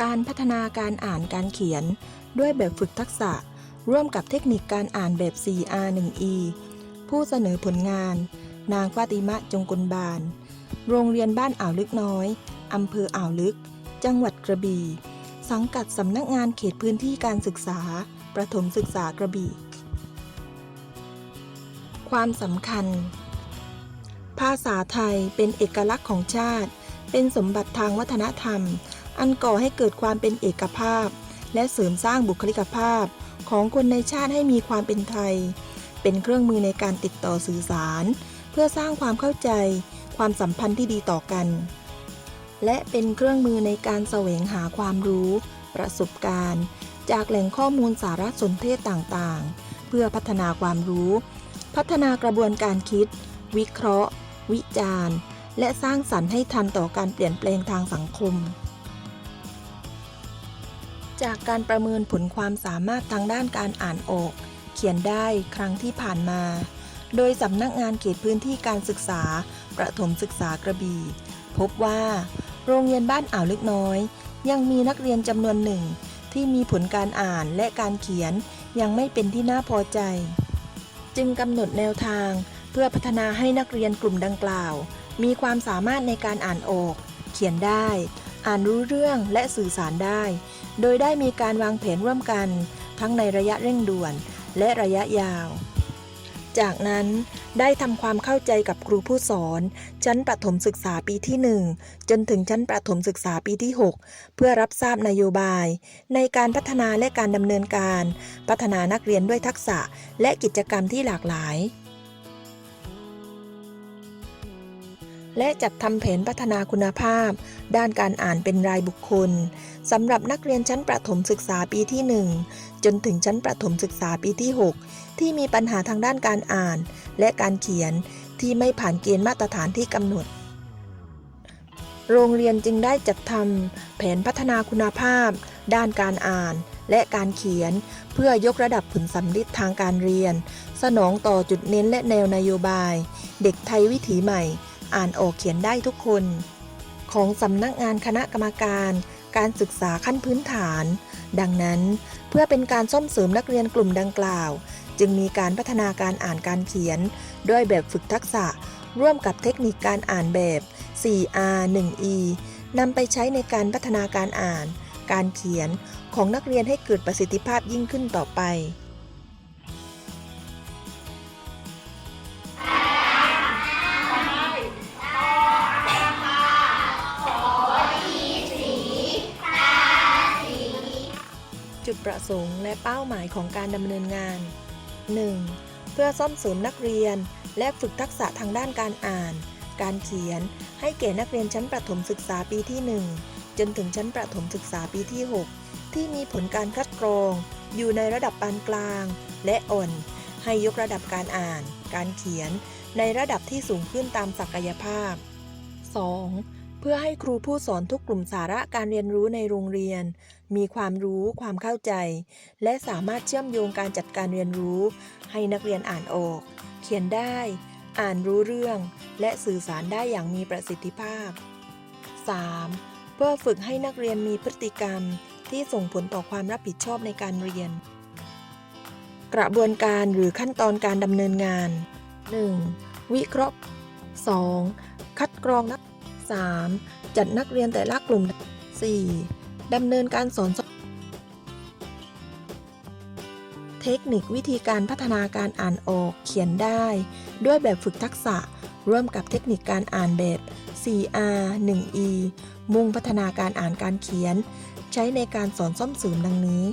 การพัฒนาการอ่านการเขียน ด้วยแบบฝึกทักษะ ร่วมกับเทคนิคการอ่านแบบ 4R1E ผู้เสนอผลงาน นางฟาติมะจงกลบานโรงเรียนบ้านอ่าวลึกน้อย อำเภออ่าวลึก จังหวัดกระบี่ สังกัดสำนักงานเขตพื้นที่การศึกษา ประถมศึกษากระบี่ ความสำคัญ ภาษาไทยเป็นเอกลักษณ์ของชาติ เป็นสมบัติทางวัฒนธรรม อันก่อให้เกิดความเป็นเอกภาพ และเสริมสร้างบุคลิกภาพ ของคนในชาติให้มีความเป็นไทย เป็นเครื่องมือในการติดต่อสื่อสาร เพื่อสร้างความเข้าใจ ความสัมพันธ์ที่ดีต่อกัน และเป็นเครื่องมือในการแสวงหาความรู้ ประสบการณ์ จากแหล่งข้อมูลสารสนเทศต่างๆ เพื่อพัฒนาความรู้ พัฒนากระบวนการคิด วิเคราะห์ วิจารณ์และสร้างสรรค์ให้ทันต่อการเปลี่ยนแปลงทางสังคม จากการประเมินผลความสามารถทางด้านการอ่านออก เขียนได้ครั้งที่ผ่านมา โดยสำนักงานเขตพื้นที่การศึกษา ประถมศึกษากระบี่ พบว่า โรงเรียนบ้านอ่าวลึกน้อย ยังมีนักเรียนจำนวนหนึ่ง ที่มีผลการอ่านและการเขียนยังไม่เป็นที่น่าพอใจ จึงกำหนดแนวทาง เพื่อพัฒนาให้นักเรียนกลุ่มดังกล่าว มีความสามารถในการอ่านออก เขียนได้ อ่านรู้เรื่องและสื่อสารได้ โดยได้มีการวางแผนร่วมกัน ทั้งในระยะเร่งด่วนและระยะยาว จากนั้นได้ทำความเข้าใจกับครูผู้สอน ชั้นประถมศึกษาปีที่ 1 จนถึงชั้นประถมศึกษาปีที่ 6 เพื่อรับทราบนโยบาย ในการพัฒนาและการดำเนินการ พัฒนานักเรียนด้วยทักษะและกิจกรรมที่หลากหลาย และจัดทำแผนพัฒนาคุณภาพ ด้านการอ่านเป็นรายบุคคลสำหรับนักเรียนชั้นประถมศึกษาปีที่ 1 จนถึงชั้นประถมศึกษาปีที่ 6 ที่มีปัญหาทางด้านการอ่าน และการเขียนที่ไม่ผ่านเกณฑ์มาตรฐานที่กำหนด โรงเรียนจึงได้จัดทำแผนพัฒนาคุณภาพ ด้านการอ่านและการเขียนเพื่อยกระดับผลสำลิดทางการเรียน สนองต่อจุดเน้นและแนวนโยบาย เด็กไทยวิถีใหม่ อ่านออกเขียนได้ทุกคน ของสำนักงานคณะกรรมการการศึกษาขั้นพื้นฐาน ดังนั้นเพื่อเป็นการส่งเสริมนักเรียนกลุ่มดังกล่าว จึงมีการพัฒนาการอ่านการเขียน ด้วยแบบฝึกทักษะ ร่วมกับเทคนิคการอ่านแบบ 4R 1E นำไปใช้ในการพัฒนาการอ่าน การเขียนของนักเรียนให้เกิดประสิทธิภาพยิ่งขึ้นต่อไป สงค์และเป้าหมายของการดำเนินงาน 1. เพื่อซ่อมเสริมนักเรียน และฝึกทักษะทางด้านการอ่าน การเขียน ให้แก่นักเรียนชั้นประถมศึกษาปีที่ 1 จนถึงชั้นประถมศึกษาปีที่ 6 ที่มีผลการคัดกรอง อยู่ในระดับปานกลาง และอ่อน ให้ยกระดับการอ่าน การเขียน ในระดับที่สูงขึ้นตามศักยภาพ 2. เพื่อให้ครูผู้สอนทุกกลุ่มสาระการเรียนรู้ในโรงเรียน มีความรู้ความเข้าใจ และสามารถเชื่อมโยงการจัดการเรียนรู้ ให้นักเรียนอ่านออก เขียนได้ อ่านรู้เรื่อง และสื่อสารได้อย่างมีประสิทธิภาพ 3. เพื่อฝึกให้นักเรียนมีพฤติกรรมที่ส่งผลต่อความรับผิดชอบในการเรียน กระบวนการหรือขั้นตอนการดำเนินงาน 1. วิเคราะห์ 2. คัดกรองนัก 3. จัดนักเรียนแต่ละกลุ่ม 4. ดำเนินการสอนเทคนิควิธีการพัฒนาการอ่านออกเขียนได้ ด้วยแบบฝึกทักษะ ร่วมกับเทคนิคการอ่านแบบ 4R 1E มุ่งพัฒนาการอ่านการเขียน ใช้ในการสอนซ่อมเสริมดังนี้